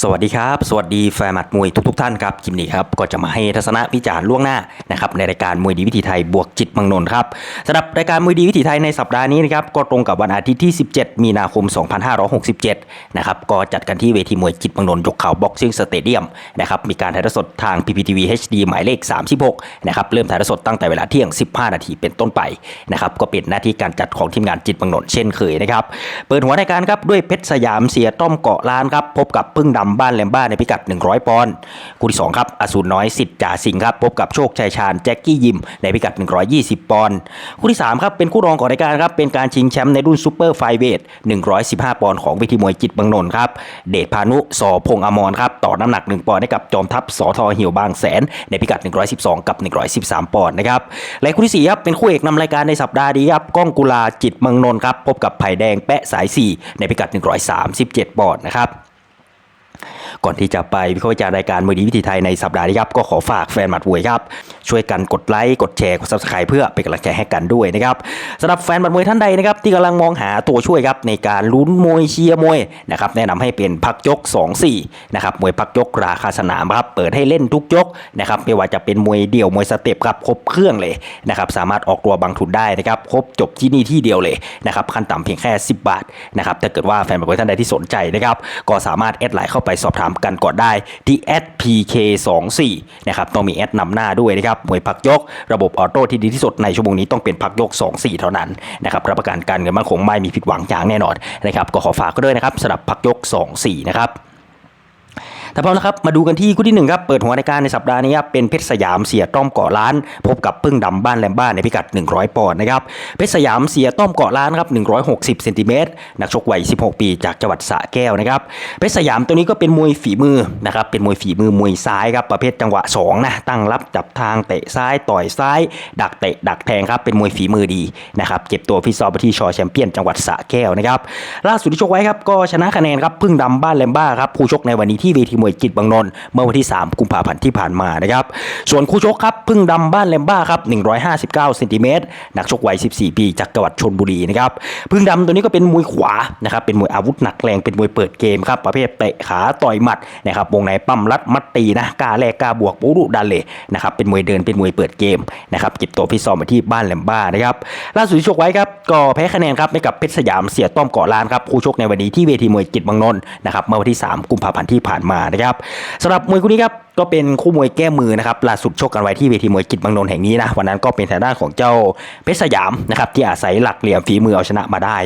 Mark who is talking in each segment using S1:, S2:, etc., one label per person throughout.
S1: สวัสดีครับ สวัสดีแฟนมัดมวยทุกๆท่านครับคลิปนี้ครับก็จะมาให้ทัศนวิจารณ์ล่วงหน้านะครับในรายการมวยดีวิถีไทยบวกจิตเมังนนท์ครับสำหรับรายการมวยดีวิถีไทยในสัปดาห์นี้นะครับก็ตรงกับวันอาทิตย์ที่ 17 มีนาคม 2567 นะครับก็จัดกันที่เวทีมวยจิตเมังนนท์ยกเข่าบ็อกซิ่งสเตเดียมนะครับมีการถ่ายทอดสดทาง PPTV HD หมายเลข 36 นะครับเริ่มถ่ายทอดสดตั้งแต่เวลาเที่ยง 15 นาทีเป็นต้นไปนะครับก็เป็นหน้าที่การจัดของทีมงานจิตมังนนท์เช่นเคยนะครับเปิดหัวรายการครับด้วยเพชรสยามเสียต้อมเกาะล้านครับพบกับพึ่งดำบ้านแลมบ้านในพิกัด 100 ปอนด์คู่ที่2ครับอสูรน้อยสิทธิ์จ่าสิงห์ครับพบกับโชคชัยชาญแจ็คกี้ยิมในพิกัด 120 ปอนด์คู่ที่3ครับเป็นคู่รองของรายการครับเป็นการชิงแชมป์ในรุ่นซูเปอร์ไฟเวท115 ปอนด์ของเวทีมวยจิตบางนนท์ครับเดชพานุสอพงอมรครับต่อน้ำหนัก 1 ปอนด์ให้กับจอมทัพสอทอเหี่ยวบางแสน ในพิกัด 112 กับ 113 ปอนด์นะครับและคู่ที่4ครับเป็นคู่เอกนำรายการในสัปดาห์นี้ครับก้องกุลาจิตมืองนนท์ครับพบกับไผ่แดงแปะสาย 4 ในพิกัด 137 ปอนด์นะครับ ก่อนที่จะไปวิเคราะห์วิจารณ์รายการมวยดีวิถีไทยในสัปดาห์นี้ครับก็ขอฝากแฟนหมัดมวยครับช่วยกันกดไลค์กดแชร์กด subscribe เพื่อเป็นกำลังใจให้กันด้วยนะครับสำหรับแฟนหมัดมวยท่านใดนะครับที่กำลังมองหาตัวช่วยครับในการลุ้นมวยเชียร์มวยนะครับแนะนำให้เป็นพักยก 2-4นะครับมวยพักยกราคาสนามครับเปิดให้เล่นทุกยกนะครับไม่ว่าจะเป็นมวยเดี่ยวมวยสเต็ปครับครบเครื่องเลยนะครับสามารถออกตัวบางทุนได้นะครับครบจบที่นี่ที่เดียวเลยนะครับขั้นต่ำเพียงแค่ 10 บาทนะครับถ้าเกิดว่าแฟนบอลท่านใดที่สนใจนะครับก็สามารถแอดไลน์เข้าไปสอบถามกันก่อนได้ที่ @pk24 นะครับต้องมีแอดนำหน้าด้วยนะครับมวยพักยกระบบออโต้ที่ดีที่สุดในชั่วโมงนี้ต้องเป็นพักยก 24 เท่านั้นนะครับรับประกันการเงินมั่นคงไม่มีผิดหวังอย่างแน่นอนนะครับก็ขอฝากก็ด้วยนะครับสำหรับพักยก 24 นะครับ แต่พร้อมแล้วครับมาดูกันที่คู่ที่หนึ่งครับ เปิดหัวรายการในสัปดาห์นี้ครับเป็นเพชรสยามเสียต้อมเกาะล้าน พบกับพึ่งดำบ้านแลมบ้านในพิกัด 100 ปอนด์นะครับเพชรสยามเสียต้อมเกาะล้านครับ160เซนติเมตรนักชกวัย 16 ปี จากจังหวัดสระแก้วนะครับเพชรสยามตัวนี้ก็เป็นมวยฝีมือนะครับเป็นมวยฝีมือมวยซ้ายครับประเภทจังหวะ2นะตั้งรับจับทางเตะซ้ายต่อยซ้าย ดักเตะดักแทงครับเป็นมวยฝีมือดีนะครับเก็บตัวฟิตซ้อมไปที่ชอแชมเปี้ยนจังหวัดสระแก้วนะครับล่าสุดที่ชกไว้ครับก็ชนะคะแนนครับพึ่งดำบ้านแลมบ้าครับผู้ชกในวันนี้ที่เวทีมวยจิตรบางนนท์เมื่อวันที่ 3 กุมภาพันธ์ที่ผ่านมานะครับส่วนคู่ชกครับพึ่งดำบ้านแลมบ้าครับ159เซนติเมตรนักชกวัย 14 ปีจากจังหวัดชนบุรีนะครับพึ่งดำตัวนี้ก็เป็นมวยขวานะครับเป็นมวยอาวุธหนักแรงเป็นมวยเปิดเกมครับประเภทเตะขาต่อยหมัดนะครับวงในปั้มรัดมัดตีนะกาแลกกาบวกปูรุดันเลยนะครับเป็นมวยเดินเป็นมวยเปิดเกมนะครับเก็บตัวพิซซ้อมมาที่บ้านแลมบ้านะครับล่าสุดที่ชกไว้ครับก็แพ้คะแนนครับให้กับเพชรสยามเสียต้อมเกาะลานครับคู่ชกในวันนี้ที่เวทีมวยจิตบางนนท์นะครับเมื่อวันที่ 3 กุมภาพันธ์ที่ผ่านมานะครับสำหรับมวยคู่นี้ครับก็เป็นคู่มวยแก้มือนะครับล่าสุดชกกันไว้ที่เวทีมวยจิตรบางนนท์แห่งนี้นะวันนั้นก็เป็นทางด้านของเจ้าเพชรสยามนะครับที่อาศัยหลักเหลี่ยมฝีมือเอาชนะมาได้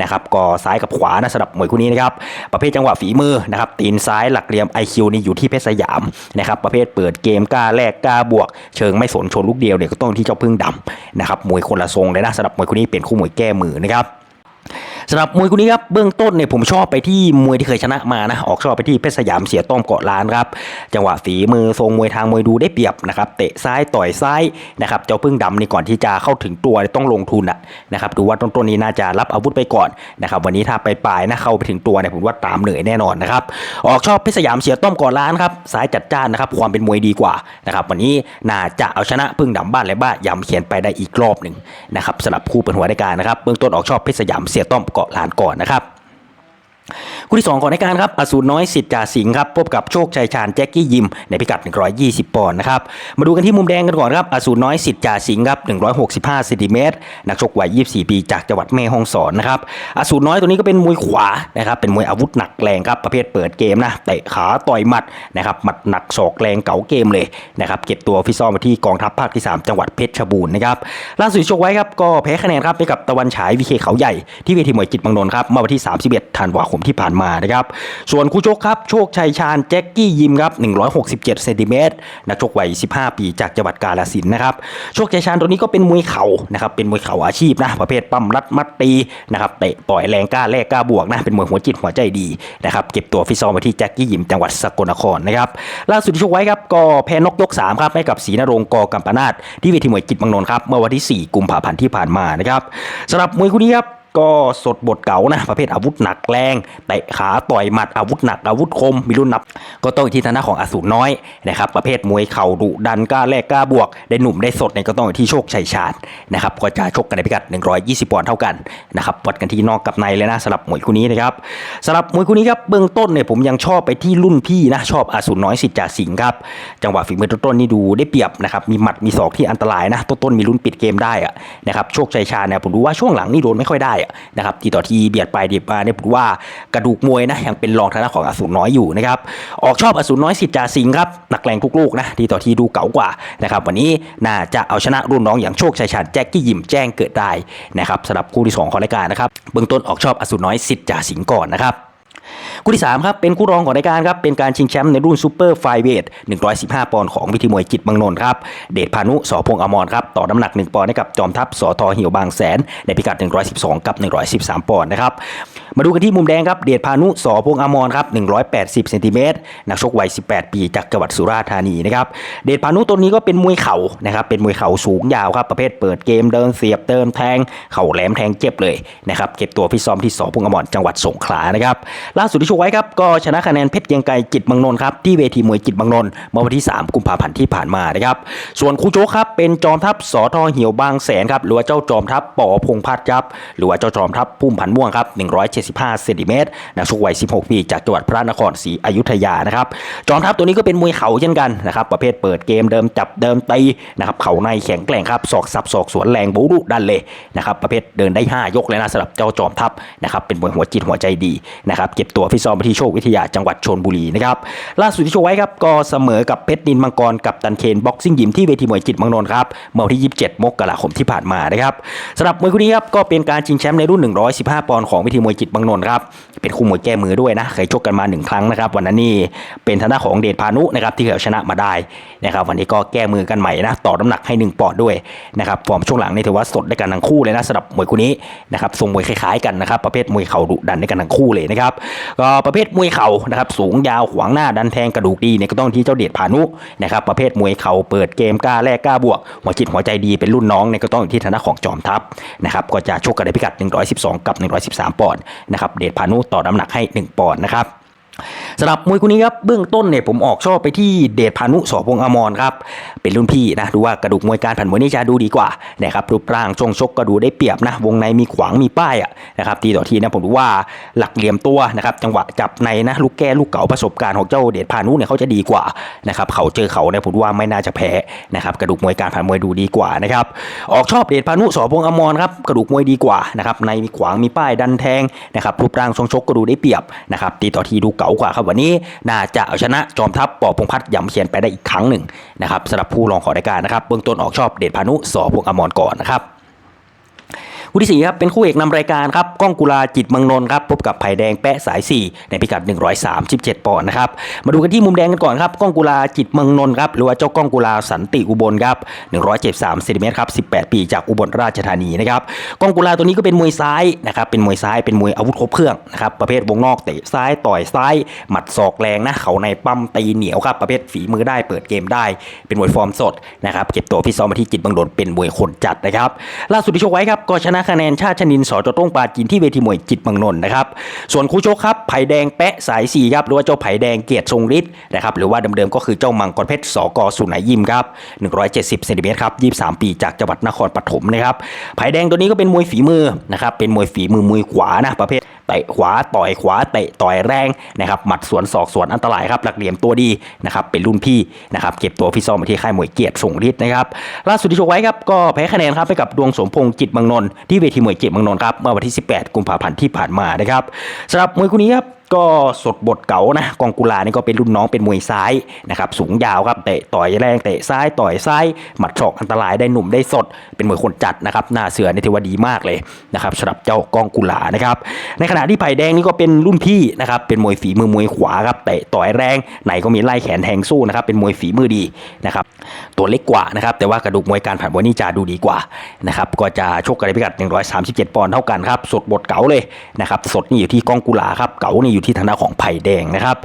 S1: นะครับก็ซ้ายกับขวานะสำหรับมวยคู่นี้นะครับประเภทจังหวะฝีมือนะครับตีนซ้ายหลักเหลี่ยม IQ นี่อยู่ที่เพชรสยามนะครับประเภทเปิดเกมกล้าแลกกล้าบวก เชิงไม่สนชนลูกเดียวเนี่ยก็ต้องที่เจ้าพึ่งดำนะครับมวยคนละทรงเลยนะสำหรับมวยคู่นี้เป็นคู่มวยแก้มือนะครับ สำหรับมวยคู่นี้ครับเบื้องต้นเนี่ยผมชอบไปที่มวยที่เคยชนะมานะออกชอบไปที่เพชรสยามเสียต้อมเกาะล้านครับจังหวะฝีมือทรงมวยทางมวยดูได้เปรียบนะครับเตะซ้ายต่อยซ้ายนะครับเจ้าพึ่งดำนี่ก่อนที่จะเข้าถึงตัวต้องลงทุนอะนะครับดูว่าต้นๆนี้น่าจะรับอาวุธไปก่อนนะครับวันนี้ถ้าไปปลายนะเข้าไปถึงตัวเนี่ยผมว่าตามเหนื่อยแน่นอนนะครับออกชอบเพชรสยามเสียต้อมเกาะล้านครับซ้ายจัดจ้านนะครับความเป็นมวยดีกว่านะครับวันนี้น่าจะเอาชนะพึ่งดำบ้านและบ้านย้ำเขียนไปได้อีกรอบหนึ่งนะครับสำหรับคู่เปิดหัวรายการนะครับเบื้องต้นออกชอบเพชรสยามเสียต้อมเกาะล้านก่อนนะครับ คู่ที่ 2 ของรายการครับอสูรน้อยสิทธิ์จ่าสิงครับพบกับโชคชัยชาญแจ็คกี้ยิมในพิกัด 120 ปอนด์นะครับมาดูกันที่มุมแดงกันก่อนครับอสูรน้อยสิทธิ์จ่าสิงห์ครับ 165เซนติเมตรนักชกวัย 24 ปีจากจังหวัดแม่ฮ่องสอนนะครับอสูรน้อยตัวนี้ก็เป็นมวยขวานะครับเป็นมวยอาวุธหนักแรงครับประเภทเปิดเกมนะเตะขาต่อยหมัดนะครับหมัดหนักศอกแรงเก๋าเกมเลยนะครับเก็บตัวฟิซ้อมมาที่กองทัพภาคที่ 3 จังหวัดเพชรบูรณ์นะครับล่าสุดชกไว้ครับก็แพ้คะแนนครับให้กับตะวันฉายวีเคเขาใหญ่ที่เวทีมวยจิตบางนนท์ครับเมื่อวันที่ 31 ธันวาคมที่ผ่านมานะครับ ส่วนคู่ชกครับ โชคชัยชาญแจ็คกี้ยิมครับ 167เซนติเมตรนักชกวัย 15 ปีจากจังหวัดกาฬสินนะครับ โชคชัยชาญตัวนี้ก็เป็นมวยเข่านะครับ เป็นมวยเข่าอาชีพนะ ประเภทปั้มรัดมัดตีนะครับ เตะต่อยแรงกล้าแลกกล้าบวกนะ เป็นมวยหัวจิตหัวใจดีนะครับ เก็บตัวฟิตซ้อมมาที่แจ็คกี้ยิมจังหวัดสกลนครนะครับ ล่าสุดที่ชกไว้ครับ ก็แพ้นกยก3ครับให้กับศรีนรงค์กอกัมปนาตที่เวทีมวยจิตบางนนท์ครับ เมื่อวันที่ 4 กุมภาพันธ์ที่ผ่านมานะครับสำหรับมวยคู่นี้ครับ ก็สดบทเก่านะ ประเภทอาวุธหนักแรงเตะขาต่อยหมัดอาวุธหนักอาวุธคม มีรุ่นนับ ก็ต้องอยู่ที่ทางด้านของอสูรน้อยนะครับ ประเภทมวยเข่าดุดันกล้าแลกกล้าบวก ได้หนุ่มได้สดเนี่ยก็ต้องอยู่ที่โชคชัยชาญนะครับก็จะชกกันในพิกัด 120 ปอนด์เท่ากันนะครับวัดกันที่นอกกับในเลยนะสำหรับมวยคู่นี้นะครับสำหรับมวยคู่นี้ครับเบื้องต้นเนี่ยผมยังชอบไปที่รุ่นพี่นะชอบอสูรน้อยสิทธิ์จ่าสิงครับจังหวะฝีมือต้นๆนี่ดูได้เปรียบนะครับมีหมัดมีศอกที่อันตรายนะต้นๆมีรุ่นปิดเกมได้อะนะครับโชคชัยชาญเนี่ยผมดูว่าช่วงหลังนี่โดนไม่ค่อยได้อะนะครับทีต่อทีเบียดไปเบียดมาเนี่ยผมว่ากระดูกมวยนะยังเป็นรองทางด้านของอสูรน้อยอยู่นะครับออกชอบอสูรน้อยสิทธิ์จ่าสิงห์ครับหนักแรงทุกลูกนะทีต่อทีดูเก๋ากว่านะครับวันนี้น่าจะเอาชนะรุ่นน้องอย่างโชคชัยชาญแจ็คกี้ยิมแจ้งเกิดได้นะครับสำหรับคู่ที่สองของรายการนะครับเบื้องต้นออกชอบอสูรน้อยสิทธิ์จ่าสิงห์ก่อนนะครับ คู่ที่ 3 ครับ เป็นคู่รองของรายการครับ เป็นการชิงแชมป์ในรุ่นซูเปอร์ไฟเวท115 ปอนด์ของวิธีมวยจิตรเมังนนท์ครับ เดชพานุสอพงอมรครับ ต่อน้ำหนัก 1 ปอนด์ให้กับจอมทัพสอทอเหี่ยวบางแสน ในพิกัด 112 กับ 113 ปอนด์นะครับ มาดูกันที่มุมแดงครับ เดชพานุสอพงอมรครับ 180เซนติเมตรนักชกวัย 18 ปี จากจังหวัดสุราษฎร์ธานีนะครับ เดชพานุตัวนี้ก็เป็นมวยเข่านะครับ เป็นมวยเข่าสูงยาวครับ ประเภทเปิดเกมเดินเสียบเติมแทง เข่าแหลมแทงเจ็บเลยนะครับ เก็บตัวพิซ้อมที่สอพงอมรจังหวัดสงขลานะครับ ล่าสุดที่ชกไว้ครับก็ชนะคะแนนเพชรเกียงไกรจิตรเมังนนท์ครับที่เวทีมวยจิตรเมังนนท์เมื่อวันที่ 3 กุมภาพันธ์ที่ผ่านมานะครับส่วนคู่โจ๊กครับเป็นจอมทัพสอทอเหี่ยวบางแสนครับหรือว่าเจ้าจอมทัพปอพงพัฒน์ครับหรือว่าเจ้าจอมทัพพุ่มพันม่วงครับ175เซนติเมตรนักชกวัย 16 ปี จากจังหวัดพระนครศรีอยุธยานะครับจอมทัพตัวนี้ก็เป็นมวยเข่าเช่นกันนะครับประเภทเปิดเกมเดิมจับเดิมตีนะครับเข่าในแข็งแกร่งครับศอกสับศอกสวนแรงบูรุดันเลยนะครับประเภทเดินได้ 5 ยกเลยนะสำหรับเจ้าจอมทัพนะครับเป็นมวยหัวจิตหัวใจดีนะครับเก็บตัวฟิซ้อมไปที่โชควิทยาจังหวัดชนบุรีนะครับล่าสุดที่โชว์ไว้ครับก็เสมอกับเพชรนินมังกรกับตันเคนบ็อกซิ่งยิมที่เวทีมวยจิตมังนนท์ครับเมื่อวันที่ 27 มกราคมที่ผ่านมานะครับสำหรับมวยคู่นี้ครับก็เป็นการชิงแชมป์ในรุ่น 115 ปอนด์ของเวทีมวยจิตมังนนท์ครับเป็นคู่มวยแก้มือด้วยนะเคยชกกันมาหนึ่งครั้งนะครับวันนั้นนี่เป็นทางด้านของเดชพานุนะครับที่เคยเอาชนะมาได้นะครับวันนี้ก็แก้มือกันใหม่นะต่อน้ำหนักให้ 1 ปอนด์ด้วยนะครับฟอร์มช่วงหลังนี่ถือว่าสดได้กันทั้งคู่เลยนะสำหรับมวยคู่นี้นะครับทรงมวยคล้ายๆกันนะครับประเภทมวยเข่าดุดันได้กันทั้งคู่เลยนะครับกประเภทมวยเข่านะครับสูงยาวขวางหน้าดันแทงกระดูกดีเนี่ยก็ต้องที่เจ้าเดชพานุนะครับประเภทมวยเข่าเปิดเกมกล้าแลกกล้าบวกหัวจิตหัวใจดีเป็นรุ่นน้องเนี่ยก็ต้องอยู่ที่ฐานะของจอมทัพนะครับก็จะชกกันในพิกัด 112 กับ 113 ปอนด์นะครับเดชพานุต่อน้ำหนักให้ 1 ปอนด์นะครับ สำหรับมวยคู่นี้ครับเบื้องต้นเนี่ยผมออกชอบไปที่เดชพานุสอพงอมรครับเป็นรุ่นพี่นะดูว่ากระดูกมวยการผันมวยนี่จะดูดีกว่านะครับรูปร่างช่วงชกก็ดูได้เปรียบนะวงในมีขวางมีป้ายอะนะครับทีต่อทีนะผมดูว่าหลักเหลี่ยมตัวนะครับจังหวะจับในนะลูกแก้ลูกเก๋าประสบการณ์ของเจ้าเดชพานุเนี่ยเขาจะดีกว่านะครับเขาเจอเขาเนี่ยผมว่าไม่น่าจะแพ้นะครับกระดูกมวยการผันมวยดูดีกว่านะครับออกชอบเดชพานุสอพงอมรครับกระดูกมวยดีกว่านะครับในมีขวางมีป้ายดันแทงนะครับรูปร่างช่วงชกก็ดูได้เปรียบนะครับตีต่อทีดูเก๋ากว่าครับวันนี้น่าจะเอาชนะจอมทัพปอพงพัฒน์ยำเขียนไปได้อีกครั้งหนึ่งนะครับสำหรับผู้รองขอรายการนะครับเบื้องต้นออกชอบเดชพานุสอพงอมรก่อนนะครับ คู่ที่สี่ครับเป็นคู่เอกนำรายการครับก้องกุลาจิตมืองนนท์ครับพบกับไผ่แดงแปะสาย 4 ในพิกัด 137 ปอนด์นะครับมาดูกันที่มุมแดงกันก่อนครับก้องกุลาจิตมืองนนท์ครับหรือว่าเจ้าก้องกุลาสันติอุบลครับ173เซนติเมตรครับ18 ปีจากอุบลราชธานีนะครับก้องกุลาตัวนี้ก็เป็นมวยซ้ายนะครับเป็นมวยซ้ายเป็นมวยอาวุธครบเครื่องนะครับประเภทวงนอกเตะซ้ายต่อยซ้าย หมัดศอกแรงนะเขาในปั้มตีเหนียวครับประเภทฝีมือได้เปิดเกมได้ เป็นมวยฟอร์มสดนะครับเก็บตัวพี่ซ้อมมาที่จิตเมืองนเป็นมวยคนจัดนะครับล่าสุดที่ชกไว้ครับก็ชนะคะแนนชาติชนินสอจต้งปาจีนที่เวทีมวยจิตเมืองนนท์นะครับ ส่วนคู่ชกครับไผ่แดงแปะสายสีครับหรือว่าเจ้าไผ่แดงเกียรติทรงฤทธิ์นะครับหรือว่าเดิมๆก็คือเจ้ามังกรเพชรสกสุนัยยิมครับ170เซนติเมตรครับ23 ปีจากจังหวัดนครปฐมนะครับไผ่แดงตัวนี้ก็เป็นมวยฝีมือนะครับเป็นมวยฝีมือมวยขวานะประเภท ตะขวาต่อยขวาเตะต่อยแรงนะครับหมัดสวนศอกสวนอันตรายครับหลักเหลี่ยมตัวดีนะครับเป็นรุ่นพี่นะครับเก็บตัวพี่ซ้อมมาที่ค่ายมวยเกียรติส่งฤทธิ์นะครับล่าสุดที่ชกไว้ครับก็แพ้คะแนนครับไปกับดวงสมพงษ์จิตบางนนท์ที่เวทีมวยเจิตเมืองนนท์ครับเมื่อวันที่ 18 กุมภาพันธ์ที่ผ่านมานะครับสำหรับมวยคู่นี้ครับ ก็สดบทเก๋านะกองกุลานี่ก็เป็นรุ่นน้องเป็นมวยซ้ายนะครับสูงยาวครับเตะต่อยแรงเตะซ้ายต่อยซ้ายหมัดศอกอันตรายได้หนุ่มได้สด เป็นมวยคนจัดนะครับหน้าเสือในเทวดีมากเลยนะครับสำหรับเจ้ากองกุลานะครับในขณะที่ไผ่แดงนี่ก็เป็นรุ่นพี่นะครับเป็นมวยฝีมือมวยขวาครับเตะต่อยแรงไหนก็มีไล่แขนแทงสู้นะครับเป็นมวยฝีมือดีนะครับตัวเล็กกว่านะครับแต่ว่ากระดูกมวยการผ่านมวยนี่จะดูดีกว่านะครับก็จะชกกันในพิกัด 137 ปอนด์เท่ากันครับสดบทเก๋าเลยนะครับสดนี่อยู่ที่กองกุลาครับเก๋านี่อยู่อยู่ที่ทางด้านของไผ่แดงนะครับ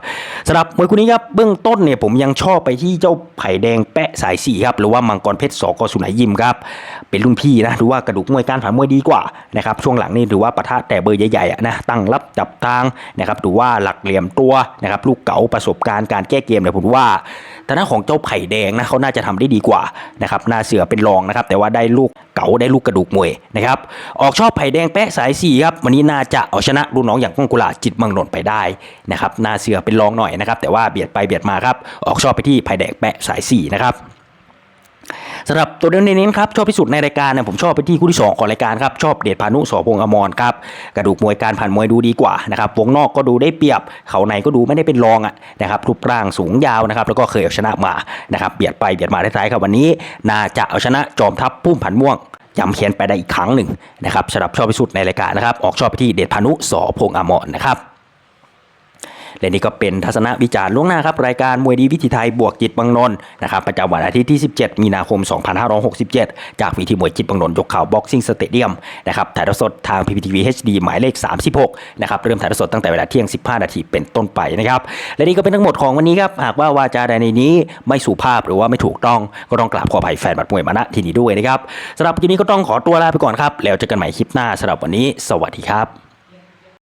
S1: สำหรับมวยคู่นี้ครับเบื้องต้นเนี่ยผมยังชอบไปที่เจ้าไผ่แดงแปะสายสี่ครับหรือว่ามังกรเพชรสกสุไหนยิมครับเป็นรุ่นพี่นะถือว่ากระดูกมวยการผ่านมวยดีกว่านะครับช่วงหลังนี่ถือว่าปะทะแต่เบอร์ใหญ่ๆนะตั้งรับจับทางนะครับดูว่าหลักเหลี่ยมตัวนะครับลูกเก๋าประสบการณ์การแก้เกมเนี่ยผมว่าทางด้านของเจ้าไผ่แดงนะเขาน่าจะทำได้ดีกว่านะครับหน้าเสือเป็นรองนะครับแต่ว่าได้ลูกเก๋าได้ลูกกระดูกมวยนะครับออกชอบไผ่แดงแปะสายสี่ครับวันนี้น่าจะเอาชนะรุ่นน้องอย่างก้องกุลาจิตมังนนไปได้นะครับหน้าเสือเป็นรองหน่อยนะครับแต่ว่าเบียดไปเบียดมาครับออกชอบไปที่ไผ่แดงแปะสายสีนะครับสำหรับตัวเดินเน้นๆครับชอบที่สุดในรายการเนี่ยผมชอบไปที่คู่ที่สองของรายการครับชอบเดชพานุสอพงอมรครับกระดูกมวยการผ่านมวยดูดีกว่านะครับวงนอกก็ดูได้เปรียบ เขาในก็ดูไม่ได้เป็นรองอะนะครับรูปร่างสูงยาวนะครับแล้วก็เคยเอาชนะมานะครับเบียดไปเบียดมาท้ายๆครับวันนี้ น่าจะเอาชนะจอมทัพพุ่มผันม่วงย้ำเขียนไปได้อีกครั้งหนึ่งนะครับสำหรับชอบที่สุดในรายการนะครับออกชอบไปที่เดชพานุสพงอมรนะครับ และนี่ก็เป็นทัศนวิจารณ์ล่วงหน้าครับรายการมวยดีวิถีไทยบวกจิตบางนนท์นะครับประจำวันอาทิตย์ที่ 17 มีนาคม 2567 จากวิธีมวยจิตบางนนท์ยกข่าวบ็อกซิ่งสเตเดียมนะครับถ่ายทอดสดทาง PPTV HD หมายเลข 36นะครับเริ่มถ่ายทอดสดตั้งแต่เวลาเที่ยง 15 นาทีเป็นต้นไปนะครับและนี่ก็เป็นทั้งหมดของวันนี้ครับหากว่าวาจาใดในนี้ไม่สุภาพหรือว่าไม่ถูกต้องก็ต้องกราบขออภัยแฟนบัดมวยมาณที่นี้ด้วยนะครับสำหรับคลิปนี้ก็ต้องขอตัวลาไปก่อนครับแล้วเจอกันใหม่คลิปหน้าสำหรับวันนี้ สวัสดีครับ